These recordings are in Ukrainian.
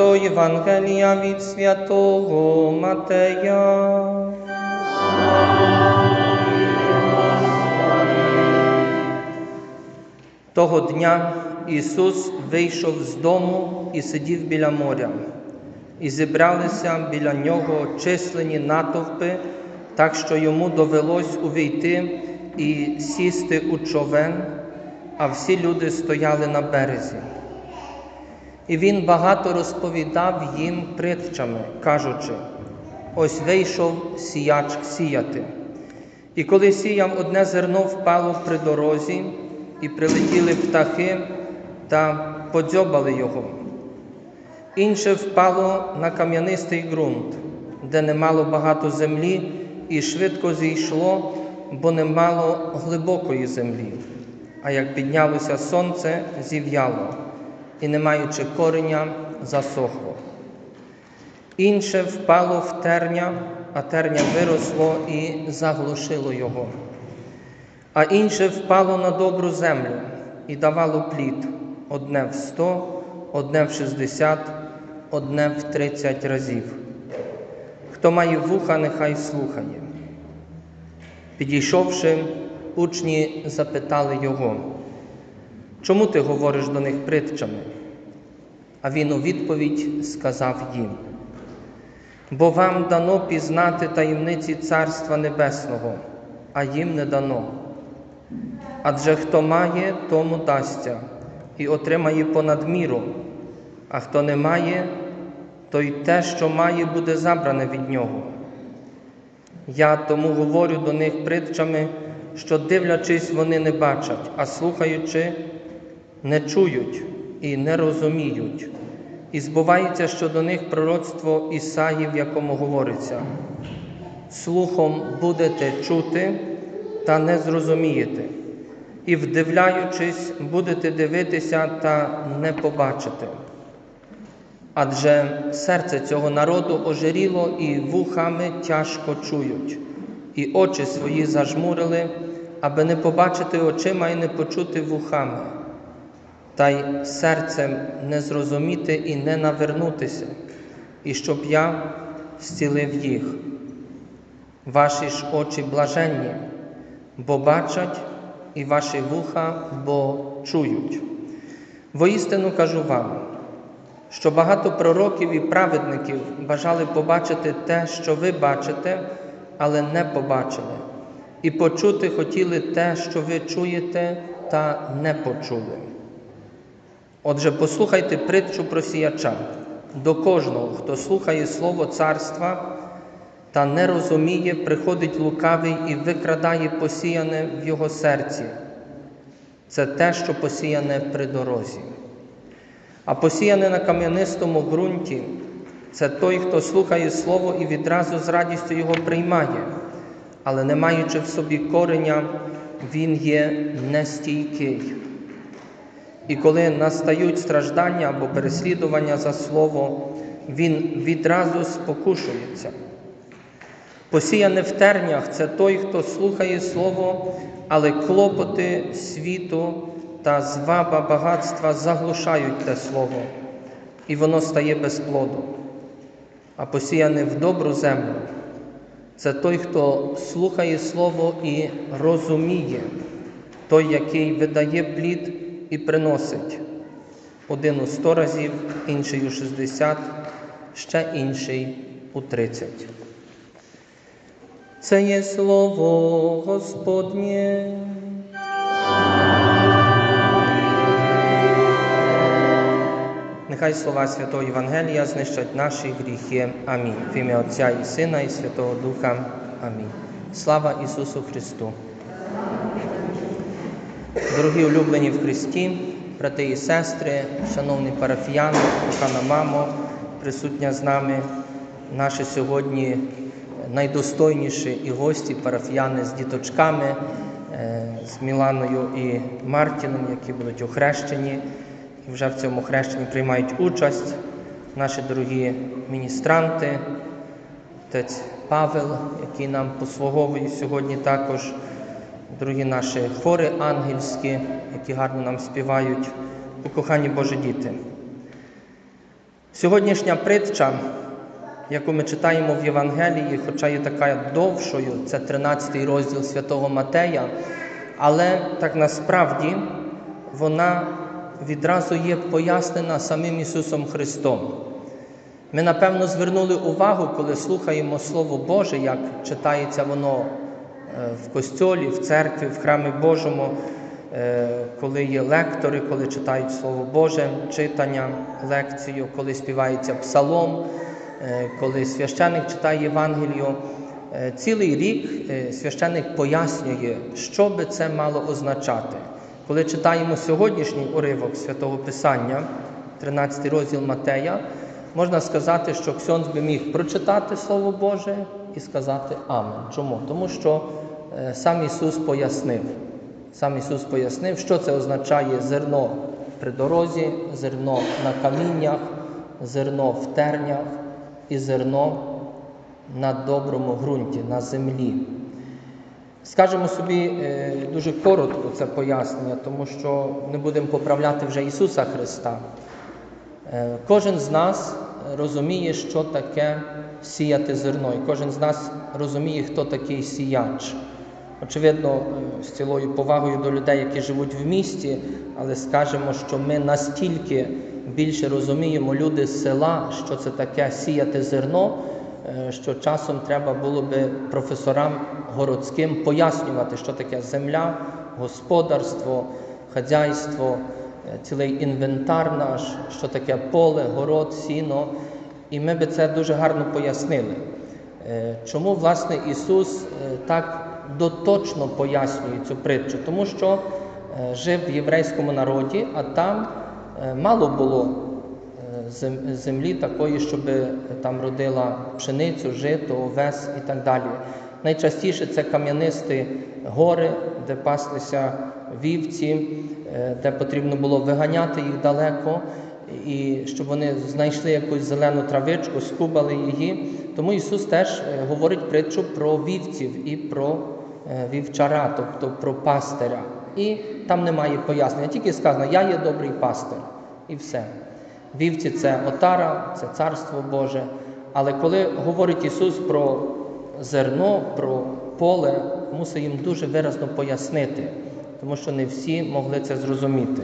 Святого Євангелія від святого Матея. Того дня Ісус вийшов з дому і сидів біля моря, і зібралися біля нього численні натовпи, так що йому довелось увійти і сісти у човен, а всі люди стояли на березі. І він багато розповідав їм притчами, кажучи: ось вийшов сіяч сіяти. І коли сіяв одне зерно впало при дорозі, і прилетіли птахи та подзьобали його. Інше впало на кам'янистий ґрунт, де не мало багато землі, і швидко зійшло, бо не мало глибокої землі. А як піднялося сонце, зів'яло, і, не маючи кореня, засохло. Інше впало в терня, а терня виросло і заглушило його. А інше впало на добру землю і давало плід одне в сто, одне в шістдесят, одне в тридцять разів. Хто має вуха, нехай слухає. Підійшовши, учні запитали його, чому ти говориш до них притчами? А він у відповідь сказав їм: бо вам дано пізнати таємниці Царства Небесного, а їм не дано. Адже хто має, тому дасться і отримає понад міру, а хто не має, то й те, що має, буде забране від нього. Я тому говорю до них притчами, що, дивлячись, вони не бачать, а слухаючи, не чують і не розуміють. І збувається, що до них пророцтво Ісаї, в якому говориться: слухом будете чути та не зрозумієте, і, вдивляючись, будете дивитися та не побачите. Адже серце цього народу ожиріло і вухами тяжко чують, і очі свої зажмурили, аби не побачити очима і не почути вухами, та й серцем не зрозуміти і не навернутися, і щоб я зцілив їх. Ваші ж очі блаженні, бо бачать, і ваші вуха, бо чують. Воістину кажу вам, що багато пророків і праведників бажали побачити те, що ви бачите, але не побачили, і почути хотіли те, що ви чуєте, та не почули. Отже, послухайте притчу про сіяча до кожного, хто слухає Слово Царства та не розуміє, приходить лукавий і викрадає посіяне в його серці. Це те, що посіяне при дорозі. А посіяне на кам'янистому ґрунті це той, хто слухає Слово і відразу з радістю його приймає, але не маючи в собі кореня, він є нестійкий. І коли настають страждання або переслідування за Слово, він відразу спокушується. Посіяне в тернях це той, хто слухає Слово, але клопоти світу та зваба багатства заглушають те слово, і воно стає без плоду. А посіяне в добру землю це той, хто слухає Слово і розуміє, той, який видає плід і приносить один у сто разів, інший у шістдесят, ще інший у тридцять. Це є слово Господнє. Нехай слова Святого Євангелія знищать наші гріхи. Амінь. В ім'я Отця і Сина, і Святого Духа. Амінь. Слава Ісусу Христу. Дорогі улюблені в Христі, брати і сестри, шановні парафіяни, кохана мамо, присутня з нами, наші сьогодні найдостойніші і гості, парафіяни з діточками, е, з Міланою і Мартіном, які будуть охрещені і вже в цьому хрещенні приймають участь. Наші дорогі міністранти, отець Павел, який нам послуговує сьогодні також, дорогі наші хори ангельські, які гарно нам співають, покохані Божі діти. Сьогоднішня притча, яку ми читаємо в Євангелії, хоча є така довшою, це 13 розділ святого Матея, але так насправді вона відразу є пояснена самим Ісусом Христом. Ми, напевно, звернули увагу, коли слухаємо Слово Боже, як читається воно в костьолі, в церкві, в храмі Божому, е, коли є лектори, коли читають Слово Боже, читання, лекцію, коли співається псалом, е, коли священник читає Євангелію. Е, Цілий рік е, священник пояснює, що би це мало означати. Коли читаємо сьогоднішній уривок святого Писання, 13 розділ Матея, можна сказати, що Ксьонз би міг прочитати Слово Боже і сказати Амен. Чому? Тому що е, сам Ісус пояснив. Сам Ісус пояснив, що це означає зерно при дорозі, зерно на каміннях, зерно в тернях і зерно на доброму ґрунті, на землі. Скажемо собі е, дуже коротко це пояснення, тому що не будемо поправляти вже Ісуса Христа. Е, Кожен з нас розуміє, що таке сіяти зерно, і кожен з нас розуміє, хто такий сіяч. Очевидно, е, з цілою повагою до людей, які живуть в місті, але скажемо, що ми настільки більше розуміємо люди з села, що це таке сіяти зерно, е, що часом треба було би професорам городським пояснювати, що таке земля, господарство, хазяйство, цілий інвентар наш, що таке поле, город, сіно. І ми би це дуже гарно пояснили. Е, Чому, власне, Ісус е, так доточно пояснює цю притчу? Тому що е, жив в єврейському народі, а там е, мало було е, землі такої, щоб там родила пшеницю, жито, овес і так далі. Найчастіше це кам'янисті гори, де паслися вівці, е, де потрібно було виганяти їх далеко, і щоб вони знайшли якусь зелену травичку, скубали її. Тому Ісус теж е, говорить притчу про вівців і про е, вівчара, тобто про пастиря. І там немає пояснення, тільки сказано, я є добрий пастир, і все. Вівці це отара, це царство Боже. Але коли говорить Ісус про зерно, про поле, мусить їм дуже виразно пояснити, тому що не всі могли це зрозуміти.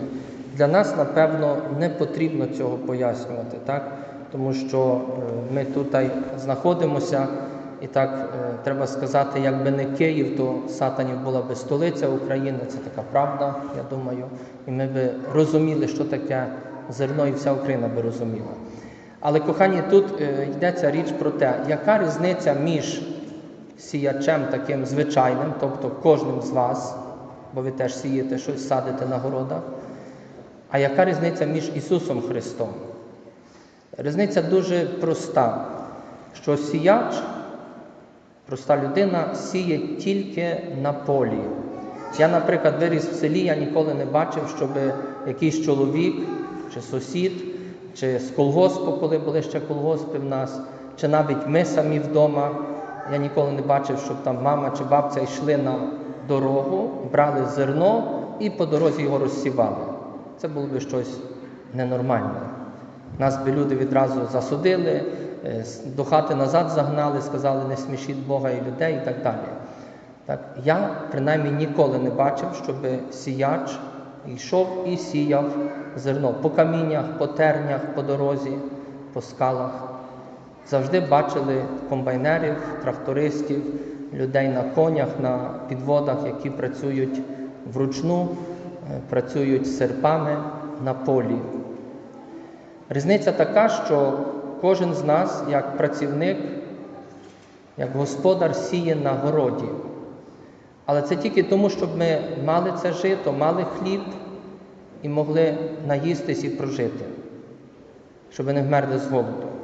Для нас, напевно, не потрібно цього пояснювати, так? тому що е, ми тут знаходимося, і так е, треба сказати, якби не Київ, то Сатанів була би столиця України, це така правда, я думаю. І ми би розуміли, що таке зерно, і вся Україна би розуміла. Але, кохані, тут е, йдеться річ про те, яка різниця між сіячем таким звичайним, тобто кожним з вас, бо ви теж сієте щось, садите на городах, а яка різниця між Ісусом Христом? Різниця дуже проста, що сіяч, проста людина, сіє тільки на полі. Я, наприклад, виріс в селі, я ніколи не бачив, щоб якийсь чоловік чи сусід, чи з колгоспу, коли були ще колгоспи в нас, чи навіть ми самі вдома. Я ніколи не бачив, щоб там мама чи бабця йшли на дорогу, брали зерно і по дорозі його розсівали. Це було б щось ненормальне. Нас би люди відразу засудили, е, до хати назад загнали, сказали, не смішіть Бога і людей і так далі. Так, я принаймні ніколи не бачив, щоб сіяч йшов і сіяв зерно по каміннях, по тернях, по дорозі, по скалах. Завжди бачили комбайнерів, трактористів, людей на конях, на підводах, які працюють вручну, е, працюють серпами на полі. Різниця така, що кожен з нас, як працівник, як господар сіє на городі. Але це тільки тому, щоб ми мали це жито, мали хліб і могли наїстись і прожити, щоб не вмерли з голоду.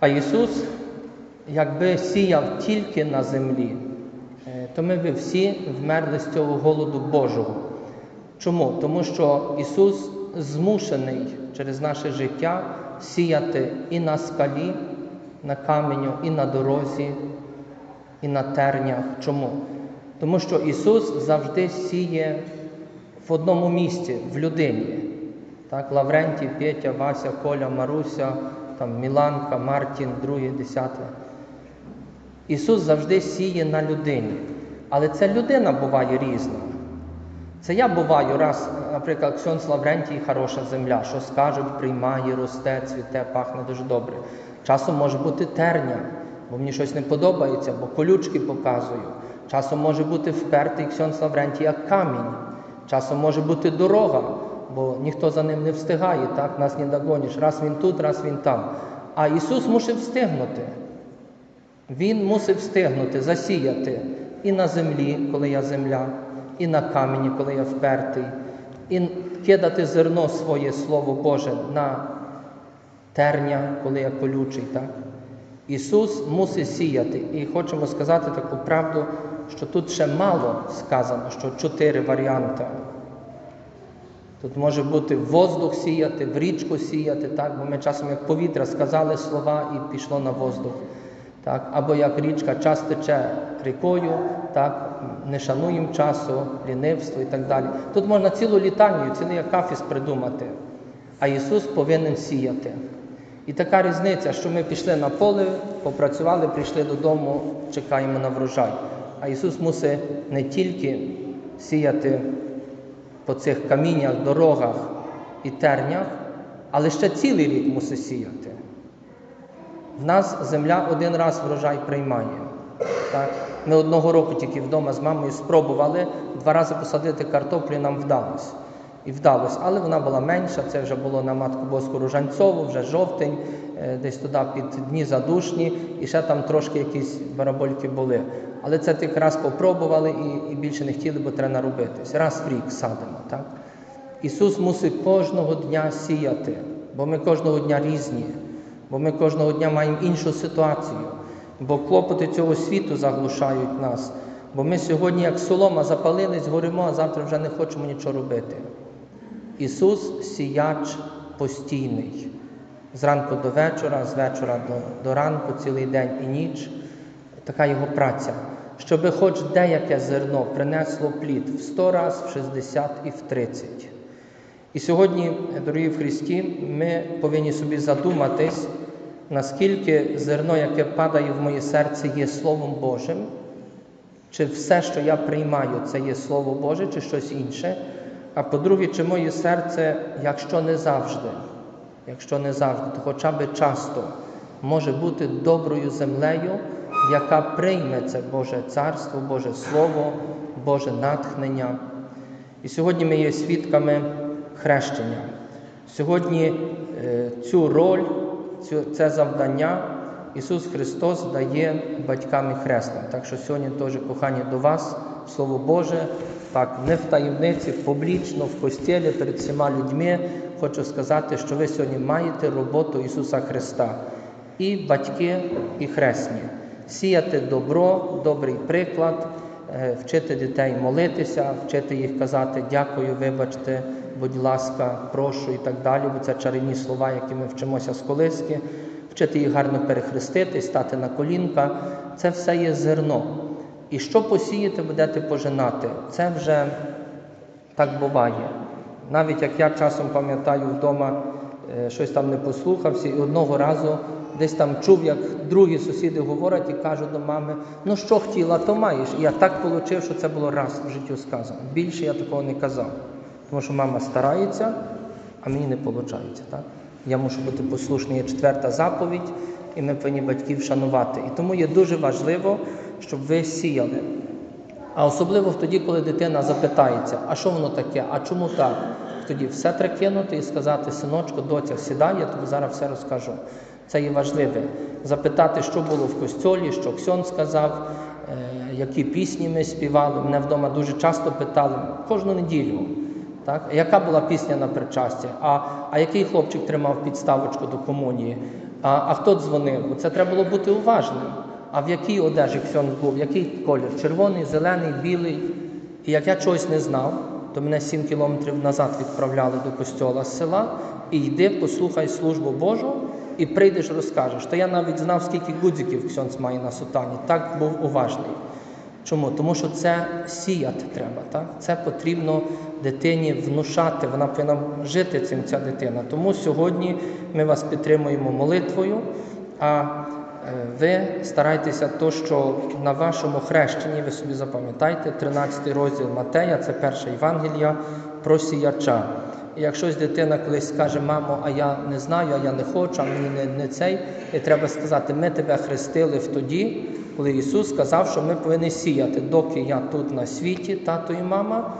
А Ісус, якби сіяв тільки на землі, е, то ми би всі вмерли з цього голоду Божого. Чому? Тому що Ісус змушений через наше життя сіяти і на скалі, на каменю, і на дорозі, і на тернях. Чому? Тому що Ісус завжди сіє в одному місці, в людині. Так, Лаврентій, Петя, Вася, Коля, Маруся, там, Міланка, Мартін, другий, десяте. Ісус завжди сіє на людині. Але ця людина буває різна. Це я буваю раз, наприклад, Ксьонс Лаврентій хороша земля, що скажуть, приймає, росте, цвіте, пахне дуже добре. Часом може бути терня, бо мені щось не подобається, бо колючки показую. Часом може бути впертий Ксьонс Лаврентій як камінь. Часом може бути дорога, бо ніхто за ним не встигає, так? нас не догониш. Раз він тут, раз він там. А Ісус мусив встигнути. Він мусив встигнути засіяти і на землі, коли я земля, і на камені, коли я впертий, і кидати зерно своє Слово Боже на терня, коли я колючий. Так? Ісус мусить сіяти. І хочемо сказати таку правду, що тут ще мало сказано, що чотири варіанти. Тут може бути воздух сіяти, в річку сіяти, так? бо ми часом як повітря сказали слова і пішло на воздух. Так? Або як річка час тече рікою, так? не шануємо часу, лінивство і так далі. Тут можна цілу літанію, цілий акафіс придумати. А Ісус повинен сіяти. І така різниця, що ми пішли на поле, попрацювали, прийшли додому, чекаємо на врожай. А Ісус мусить не тільки сіяти по цих каміннях, дорогах і тернях, але ще цілий рік мусить сіяти. В нас земля один раз врожай приймає. Так? Ми одного року тільки вдома з мамою спробували два рази посадити картоплю, нам вдалося. І вдалося, але вона була менша, це вже було на Матку Боску Ружанцову, вже жовтень, десь туди під дні задушні, і ще там трошки якісь барабольки були. Але це тільки раз попробували і, і більше не хотіли, бо треба наробитись. Раз в рік садимо. Так? Ісус мусить кожного дня сіяти, бо ми кожного дня різні, бо ми кожного дня маємо іншу ситуацію, бо клопоти цього світу заглушають нас. Бо ми сьогодні, як солома, запалились, горимо, а завтра вже не хочемо нічого робити. Ісус сіяч постійний. Зранку до вечора, з вечора до, до ранку, цілий день і ніч. Така його праця. Щоби хоч деяке зерно принесло плід в 100 раз, в 60 і в 30. І сьогодні, дорогі в Христі, ми повинні собі задуматись, наскільки зерно, яке падає в моє серце, є Словом Божим, чи все, що я приймаю, це є Слово Боже, чи щось інше. А по-друге, чи моє серце, якщо не завжди, якщо не завжди, то хоча б часто може бути доброю землею, яка прийме це Боже Царство, Боже Слово, Боже натхнення. І сьогодні ми є свідками хрещення. Сьогодні е, цю роль, це завдання Ісус Христос дає батькам і хрестам. Так що сьогодні теж кохання до вас, Слово Боже, так, не в таємниці, публічно, в постілі перед всіма людьми. Хочу сказати, що ви сьогодні маєте роботу Ісуса Христа. І батьки, і хресні. Сіяти добро, добрий приклад, е, вчити дітей молитися, вчити їх казати дякую, вибачте, будь ласка, прошу і так далі, бо це чарівні слова, які ми вчимося з колиски, вчити їх гарно перехрестити, стати на колінка. Це все є зерно. І що посіяти, будете пожинати. Це вже так буває. Навіть як я часом пам'ятаю вдома, е, щось там не послухався, і одного разу десь там чув, як другі сусіди говорять і кажуть до мами, ну що хотіла, то маєш. І я так отримав, що це було раз в житті сказано. Більше я такого не казав. Тому що мама старається, а мені не виходить. Так? Я мушу бути послушний, є четверта заповідь, і ми повинні батьків шанувати. І тому є дуже важливо, щоб ви сіяли. А особливо тоді, коли дитина запитається, а що воно таке, а чому так? Тоді все треба кинути і сказати, синочку, доця, сідай, я тобі зараз все розкажу. Це є важливе. Запитати, що було в костьолі, що Ксьон сказав, е, які пісні ми співали. Мене вдома дуже часто питали, кожну неділю. Так? Яка була пісня на причастя? А, а який хлопчик тримав підставочку до комунії? А, а хто дзвонив? Це треба було бути уважним. А в якій одежі Ксьон був? Який колір? Червоний, зелений, білий. І як я чогось не знав, то мене 7 кілометрів назад відправляли до костьола з села і йди, послухай службу Божу, і прийдеш, розкажеш. То я навіть знав, скільки гудзиків Ксьонц має на сутані. Так був уважний. Чому? Тому що це сіяти треба. Так? Це потрібно дитині внушати, вона повинна жити цим ця дитина. Тому сьогодні ми вас підтримуємо молитвою, а ви старайтеся то, що на вашому хрещенні, ви собі запам'ятайте, 13 розділ Матея, це перша Євангелія про сіяча. І якщо дитина колись скаже, мамо, а я не знаю, а я не хочу, а мені не, не цей, і треба сказати, ми тебе хрестили в тоді, коли Ісус сказав, що ми повинні сіяти, доки я тут на світі, тато і мама,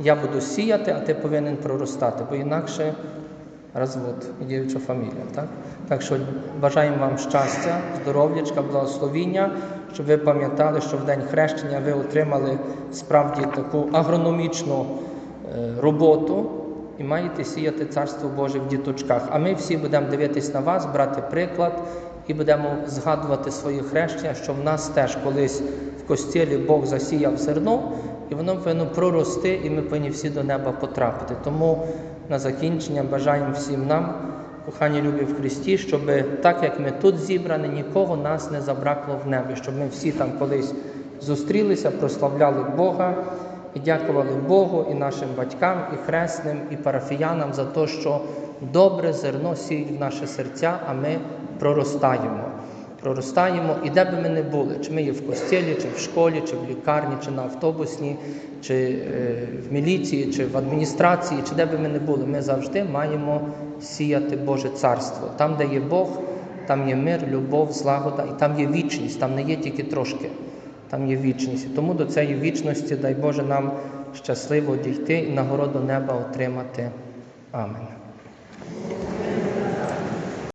я буду сіяти, а ти повинен проростати, бо інакше розвод і дівча фамілія. Так? так що бажаємо вам щастя, здоров'ячка, благословіння, щоб ви пам'ятали, що в день хрещення ви отримали справді таку агрономічну е, роботу і маєте сіяти Царство Боже в діточках. А ми всі будемо дивитись на вас, брати приклад і будемо згадувати свої хрещення, що в нас теж колись в костілі Бог засіяв зерно, і воно повинно прорости, і ми повинні всі до неба потрапити. Тому на закінчення бажаємо всім нам, кохані любі в Христі, щоб так як ми тут зібрані, нікого нас не забракло в небі, щоб ми всі там колись зустрілися, прославляли Бога і дякували Богу і нашим батькам, і хресним, і парафіянам за те, що добре зерно сіють в наші серця, а ми проростаємо. Проростаємо, і де би ми не були, чи ми є в костілі, чи в школі, чи в лікарні, чи на автобусній, чи е, в міліції, чи в адміністрації, чи де би ми не були, ми завжди маємо сіяти Боже царство. Там, де є Бог, там є мир, любов, злагода, і там є вічність, там не є тільки трошки, там є вічність. І Тому до цієї вічності, дай Боже, нам щасливо дійти і нагороду неба отримати. Амен.